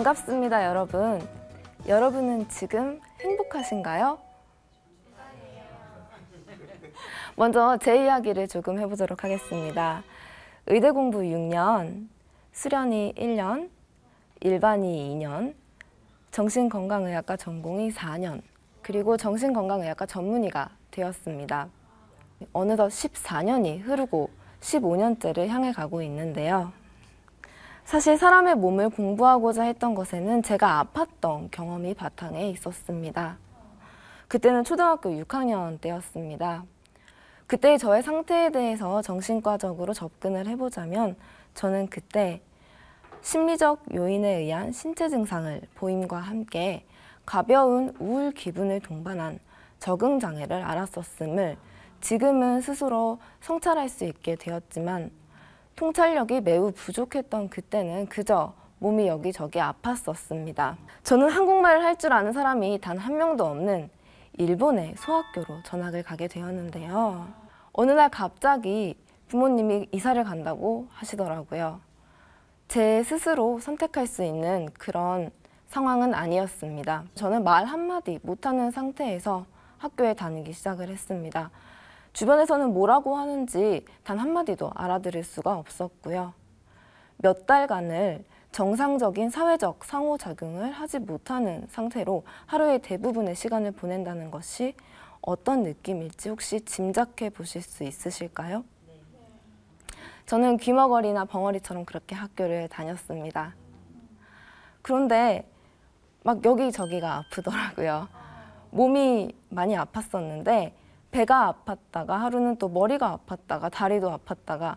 반갑습니다, 여러분. 여러분은 지금 행복하신가요? 먼저 제 이야기를 조금 해보도록 하겠습니다. 의대 공부 6년, 수련이 1년, 일반이 2년, 정신건강의학과 전공이 4년, 그리고 정신건강의학과 전문의가 되었습니다. 어느덧 14년이 흐르고 15년째를 향해 가고 있는데요. 사실 사람의 몸을 공부하고자 했던 것에는 제가 아팠던 경험이 바탕에 있었습니다. 그때는 초등학교 6학년 때였습니다. 그때 저의 상태에 대해서 정신과적으로 접근을 해보자면 저는 그때 심리적 요인에 의한 신체 증상을 보임과 함께 가벼운 우울 기분을 동반한 적응 장애를 알았었음을 지금은 스스로 성찰할 수 있게 되었지만 통찰력이 매우 부족했던 그때는 그저 몸이 여기저기 아팠었습니다. 저는 한국말을 할 줄 아는 사람이 단 한 명도 없는 일본의 소학교로 전학을 가게 되었는데요. 어느 날 갑자기 부모님이 이사를 간다고 하시더라고요. 제 스스로 선택할 수 있는 그런 상황은 아니었습니다. 저는 말 한마디 못하는 상태에서 학교에 다니기 시작을 했습니다. 주변에서는 뭐라고 하는지 단 한마디도 알아들을 수가 없었고요. 몇 달간을 정상적인 사회적 상호작용을 하지 못하는 상태로 하루의 대부분의 시간을 보낸다는 것이 어떤 느낌일지 혹시 짐작해 보실 수 있으실까요? 저는 귀머거리나 벙어리처럼 그렇게 학교를 다녔습니다. 그런데 막 여기저기가 아프더라고요. 몸이 많이 아팠었는데 배가 아팠다가 하루는 또 머리가 아팠다가 다리도 아팠다가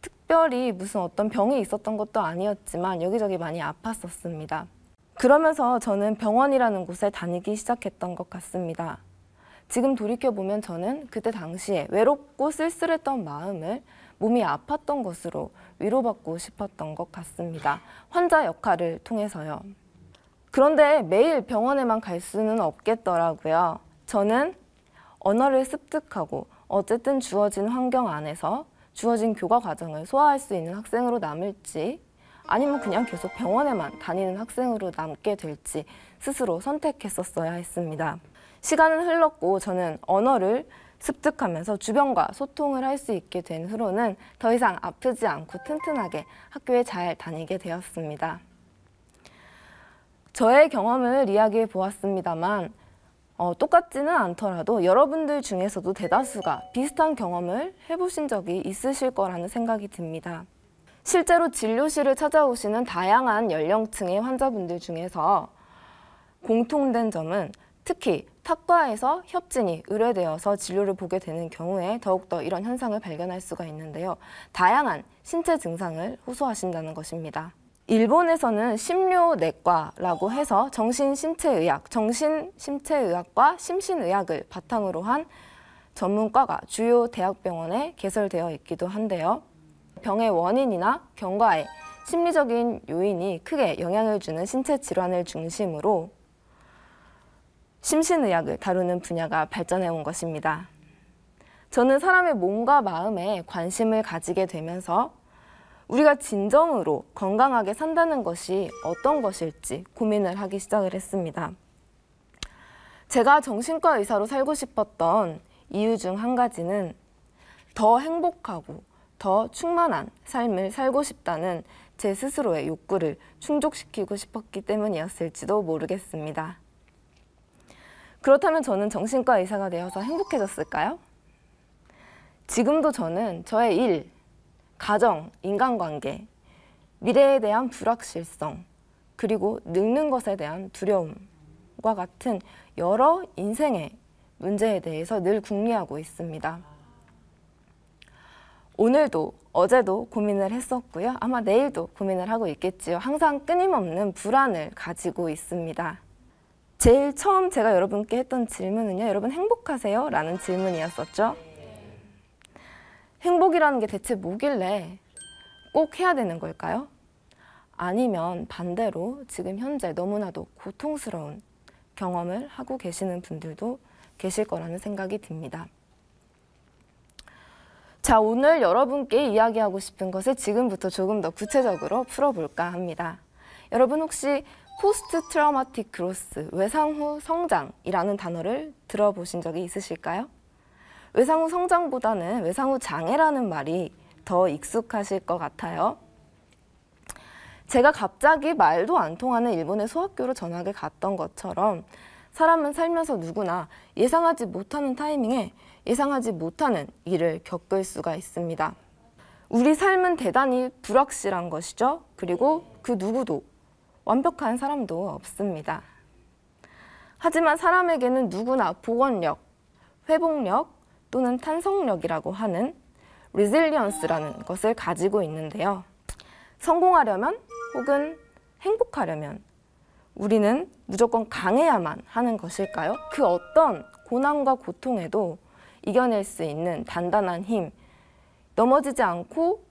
특별히 무슨 어떤 병이 있었던 것도 아니었지만 여기저기 많이 아팠었습니다. 그러면서 저는 병원이라는 곳에 다니기 시작했던 것 같습니다. 지금 돌이켜보면 저는 그때 당시에 외롭고 쓸쓸했던 마음을 몸이 아팠던 것으로 위로받고 싶었던 것 같습니다. 환자 역할을 통해서요. 그런데 매일 병원에만 갈 수는 없겠더라고요. 저는 언어를 습득하고 어쨌든 주어진 환경 안에서 주어진 교과 과정을 소화할 수 있는 학생으로 남을지 아니면 그냥 계속 병원에만 다니는 학생으로 남게 될지 스스로 선택했었어야 했습니다. 시간은 흘렀고 저는 언어를 습득하면서 주변과 소통을 할 수 있게 된 후로는 더 이상 아프지 않고 튼튼하게 학교에 잘 다니게 되었습니다. 저의 경험을 이야기해 보았습니다만 어, 똑같지는 않더라도 여러분들 중에서도 대다수가 비슷한 경험을 해보신 적이 있으실 거라는 생각이 듭니다. 실제로 진료실을 찾아오시는 다양한 연령층의 환자분들 중에서 공통된 점은 특히 탁과에서 협진이 의뢰되어서 진료를 보게 되는 경우에 더욱더 이런 현상을 발견할 수가 있는데요. 다양한 신체 증상을 호소하신다는 것입니다. 일본에서는 심료내과라고 해서 정신신체의학, 정신신체의학과 심신의학을 바탕으로 한 전문과가 주요 대학병원에 개설되어 있기도 한데요. 병의 원인이나 경과에 심리적인 요인이 크게 영향을 주는 신체 질환을 중심으로 심신의학을 다루는 분야가 발전해 온 것입니다. 저는 사람의 몸과 마음에 관심을 가지게 되면서 우리가 진정으로 건강하게 산다는 것이 어떤 것일지 고민을 하기 시작을 했습니다. 제가 정신과 의사로 살고 싶었던 이유 중 한 가지는 더 행복하고 더 충만한 삶을 살고 싶다는 제 스스로의 욕구를 충족시키고 싶었기 때문이었을지도 모르겠습니다. 그렇다면 저는 정신과 의사가 되어서 행복해졌을까요? 지금도 저는 저의 일, 가정, 인간관계, 미래에 대한 불확실성, 그리고 늙는 것에 대한 두려움과 같은 여러 인생의 문제에 대해서 늘 궁리하고 있습니다. 오늘도 어제도 고민을 했었고요. 아마 내일도 고민을 하고 있겠지요. 항상 끊임없는 불안을 가지고 있습니다. 제일 처음 제가 여러분께 했던 질문은요. 여러분 행복하세요? 라는 질문이었었죠. 행복이라는 게 대체 뭐길래 꼭 해야 되는 걸까요? 아니면 반대로 지금 현재 너무나도 고통스러운 경험을 하고 계시는 분들도 계실 거라는 생각이 듭니다. 자, 오늘 여러분께 이야기하고 싶은 것을 지금부터 조금 더 구체적으로 풀어볼까 합니다. 여러분 혹시 포스트 트라우마틱 그로스, 외상 후 성장이라는 단어를 들어보신 적이 있으실까요? 외상 후 성장보다는 외상 후 장애라는 말이 더 익숙하실 것 같아요. 제가 갑자기 말도 안 통하는 일본의 소학교로 전학을 갔던 것처럼 사람은 살면서 누구나 예상하지 못하는 타이밍에 예상하지 못하는 일을 겪을 수가 있습니다. 우리 삶은 대단히 불확실한 것이죠. 그리고 그 누구도 완벽한 사람도 없습니다. 하지만 사람에게는 누구나 복원력, 회복력 또는 탄성력이라고 하는 resilience라는 것을 가지고 있는데요. 성공하려면 혹은 행복하려면 우리는 무조건 강해야만 하는 것일까요? 그 어떤 고난과 고통에도 이겨낼 수 있는 단단한 힘, 넘어지지 않고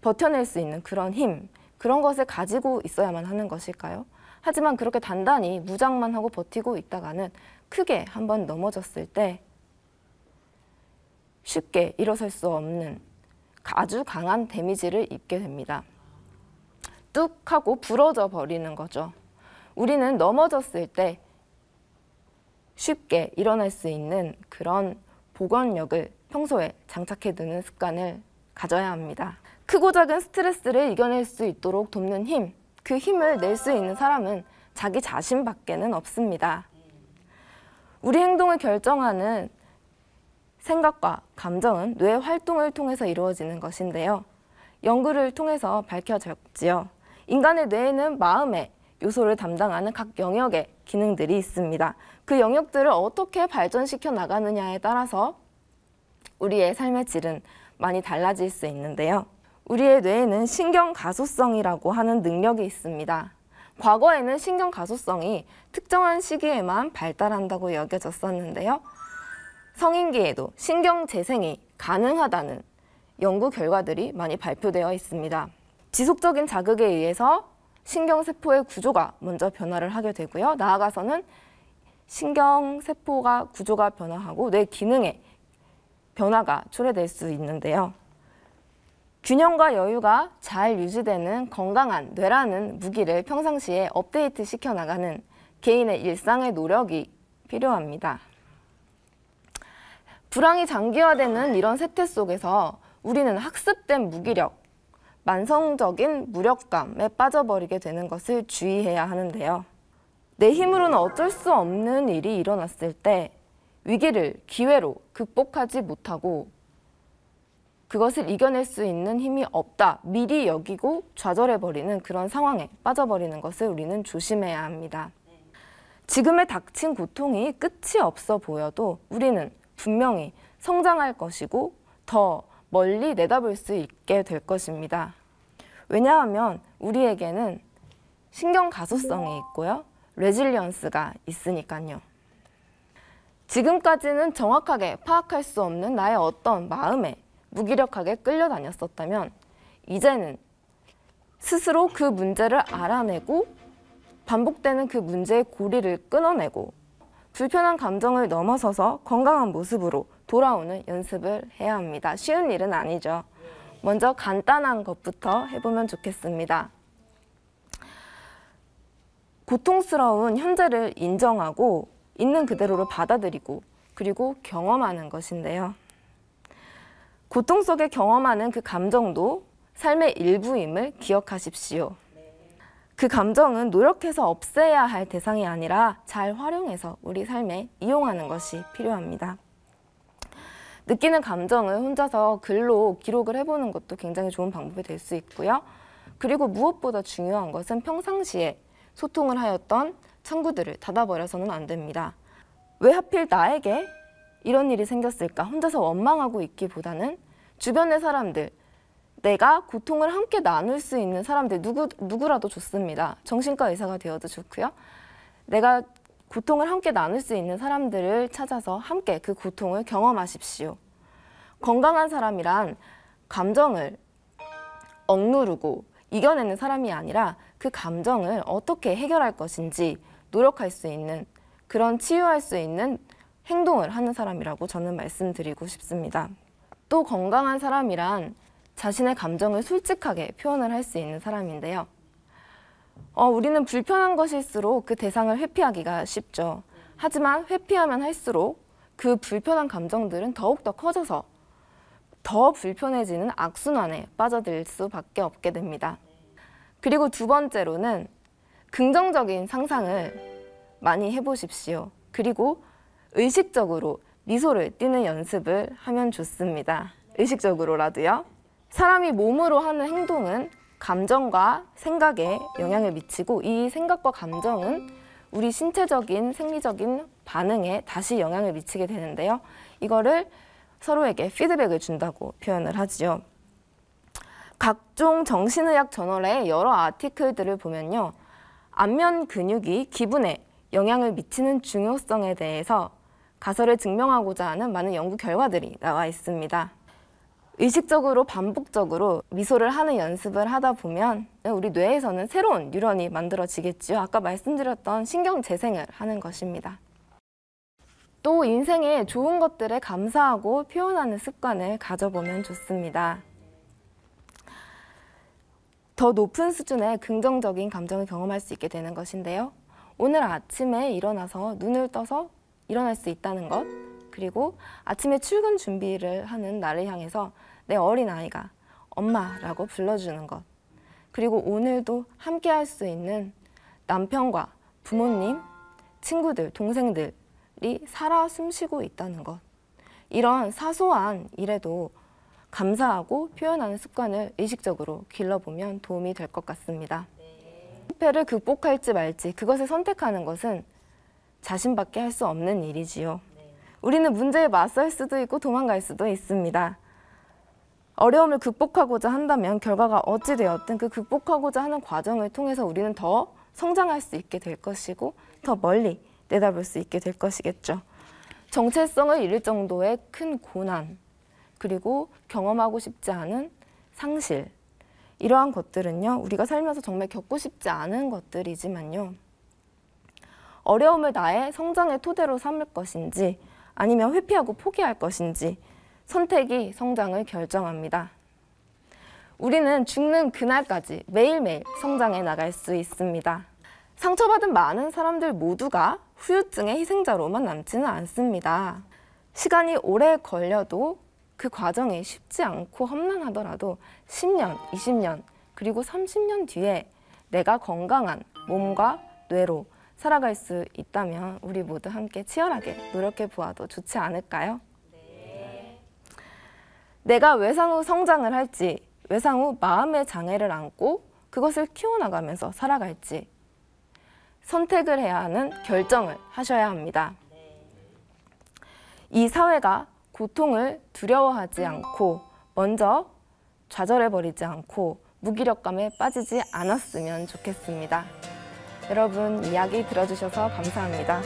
버텨낼 수 있는 그런 힘, 그런 것을 가지고 있어야만 하는 것일까요? 하지만 그렇게 단단히 무장만 하고 버티고 있다가는 크게 한번 넘어졌을 때 쉽게 일어설 수 없는 아주 강한 데미지를 입게 됩니다. 뚝 하고 부러져 버리는 거죠. 우리는 넘어졌을 때 쉽게 일어날 수 있는 그런 복원력을 평소에 장착해 두는 습관을 가져야 합니다. 크고 작은 스트레스를 이겨낼 수 있도록 돕는 힘, 그 힘을 낼 수 있는 사람은 자기 자신밖에는 없습니다. 우리 행동을 결정하는 생각과 감정은 뇌 활동을 통해서 이루어지는 것인데요. 연구를 통해서 밝혀졌지요. 인간의 뇌에는 마음의 요소를 담당하는 각 영역의 기능들이 있습니다. 그 영역들을 어떻게 발전시켜 나가느냐에 따라서 우리의 삶의 질은 많이 달라질 수 있는데요. 우리의 뇌에는 신경 가소성이라고 하는 능력이 있습니다. 과거에는 신경 가소성이 특정한 시기에만 발달한다고 여겨졌었는데요. 성인기에도 신경 재생이 가능하다는 연구 결과들이 많이 발표되어 있습니다. 지속적인 자극에 의해서 신경세포의 구조가 먼저 변화를 하게 되고요. 나아가서는 신경세포가 구조가 변화하고 뇌 기능에 변화가 초래될 수 있는데요. 균형과 여유가 잘 유지되는 건강한 뇌라는 무기를 평상시에 업데이트 시켜 나가는 개인의 일상의 노력이 필요합니다. 불황이 장기화되는 이런 세태 속에서 우리는 학습된 무기력, 만성적인 무력감에 빠져버리게 되는 것을 주의해야 하는데요. 내 힘으로는 어쩔 수 없는 일이 일어났을 때 위기를 기회로 극복하지 못하고 그것을 이겨낼 수 있는 힘이 없다 미리 여기고 좌절해버리는 그런 상황에 빠져버리는 것을 우리는 조심해야 합니다. 지금의 닥친 고통이 끝이 없어 보여도 우리는 분명히 성장할 것이고 더 멀리 내다볼 수 있게 될 것입니다. 왜냐하면 우리에게는 신경 가소성이 있고요. 레질리언스가 있으니까요. 지금까지는 정확하게 파악할 수 없는 나의 어떤 마음에 무기력하게 끌려다녔었다면 이제는 스스로 그 문제를 알아내고 반복되는 그 문제의 고리를 끊어내고 불편한 감정을 넘어서서 건강한 모습으로 돌아오는 연습을 해야 합니다. 쉬운 일은 아니죠. 먼저 간단한 것부터 해보면 좋겠습니다. 고통스러운 현재를 인정하고 있는 그대로를 받아들이고 그리고 경험하는 것인데요. 고통 속에 경험하는 그 감정도 삶의 일부임을 기억하십시오. 그 감정은 노력해서 없애야 할 대상이 아니라 잘 활용해서 우리 삶에 이용하는 것이 필요합니다. 느끼는 감정을 혼자서 글로 기록을 해보는 것도 굉장히 좋은 방법이 될 수 있고요. 그리고 무엇보다 중요한 것은 평상시에 소통을 하였던 창구들을 닫아버려서는 안 됩니다. 왜 하필 나에게 이런 일이 생겼을까? 혼자서 원망하고 있기보다는 주변의 사람들, 내가 고통을 함께 나눌 수 있는 사람들, 누구, 누구라도 좋습니다. 정신과 의사가 되어도 좋고요. 내가 고통을 함께 나눌 수 있는 사람들을 찾아서 함께 그 고통을 경험하십시오. 건강한 사람이란 감정을 억누르고 이겨내는 사람이 아니라 그 감정을 어떻게 해결할 것인지 노력할 수 있는 그런 치유할 수 있는 행동을 하는 사람이라고 저는 말씀드리고 싶습니다. 또 건강한 사람이란 자신의 감정을 솔직하게 표현을 할 수 있는 사람인데요. 어, 우리는 불편한 것일수록 그 대상을 회피하기가 쉽죠. 하지만 회피하면 할수록 그 불편한 감정들은 더욱더 커져서 더 불편해지는 악순환에 빠져들 수밖에 없게 됩니다. 그리고 두 번째로는 긍정적인 상상을 많이 해보십시오. 그리고 의식적으로 미소를 띠는 연습을 하면 좋습니다. 의식적으로라도요. 사람이 몸으로 하는 행동은 감정과 생각에 영향을 미치고 이 생각과 감정은 우리 신체적인 생리적인 반응에 다시 영향을 미치게 되는데요. 이거를 서로에게 피드백을 준다고 표현을 하지요. 각종 정신의학 저널의 여러 아티클들을 보면요. 안면 근육이 기분에 영향을 미치는 중요성에 대해서 가설을 증명하고자 하는 많은 연구 결과들이 나와 있습니다. 의식적으로 반복적으로 미소를 하는 연습을 하다 보면 우리 뇌에서는 새로운 뉴런이 만들어지겠죠. 아까 말씀드렸던 신경 재생을 하는 것입니다. 또 인생에 좋은 것들에 감사하고 표현하는 습관을 가져보면 좋습니다. 더 높은 수준의 긍정적인 감정을 경험할 수 있게 되는 것인데요. 오늘 아침에 일어나서 눈을 떠서 일어날 수 있다는 것, 그리고 아침에 출근 준비를 하는 나를 향해서 내 어린 아이가 엄마라고 불러주는 것, 그리고 오늘도 함께 할 수 있는 남편과 부모님, 친구들, 동생들이 살아 숨쉬고 있다는 것. 이런 사소한 일에도 감사하고 표현하는 습관을 의식적으로 길러보면 도움이 될 것 같습니다. 실패를 극복할지 말지 그것을 선택하는 것은 자신밖에 할 수 없는 일이지요. 우리는 문제에 맞설 수도 있고 도망갈 수도 있습니다. 어려움을 극복하고자 한다면 결과가 어찌되었든 그 극복하고자 하는 과정을 통해서 우리는 더 성장할 수 있게 될 것이고 더 멀리 내다볼 수 있게 될 것이겠죠. 정체성을 잃을 정도의 큰 고난, 그리고 경험하고 싶지 않은 상실, 이러한 것들은요, 우리가 살면서 정말 겪고 싶지 않은 것들이지만요, 어려움을 나의 성장의 토대로 삼을 것인지, 아니면 회피하고 포기할 것인지, 선택이 성장을 결정합니다. 우리는 죽는 그날까지 매일매일 성장해 나갈 수 있습니다. 상처받은 많은 사람들 모두가 후유증의 희생자로만 남지는 않습니다. 시간이 오래 걸려도 그 과정이 쉽지 않고 험난하더라도 10년, 20년, 그리고 30년 뒤에 내가 건강한 몸과 뇌로 살아갈 수 있다면 우리 모두 함께 치열하게 노력해 보아도 좋지 않을까요? 내가 외상 후 성장을 할지, 외상 후 마음의 장애를 안고 그것을 키워나가면서 살아갈지 선택을 해야 하는 결정을 하셔야 합니다. 이 사회가 고통을 두려워하지 않고 먼저 좌절해버리지 않고 무기력감에 빠지지 않았으면 좋겠습니다. 여러분 이야기 들어주셔서 감사합니다.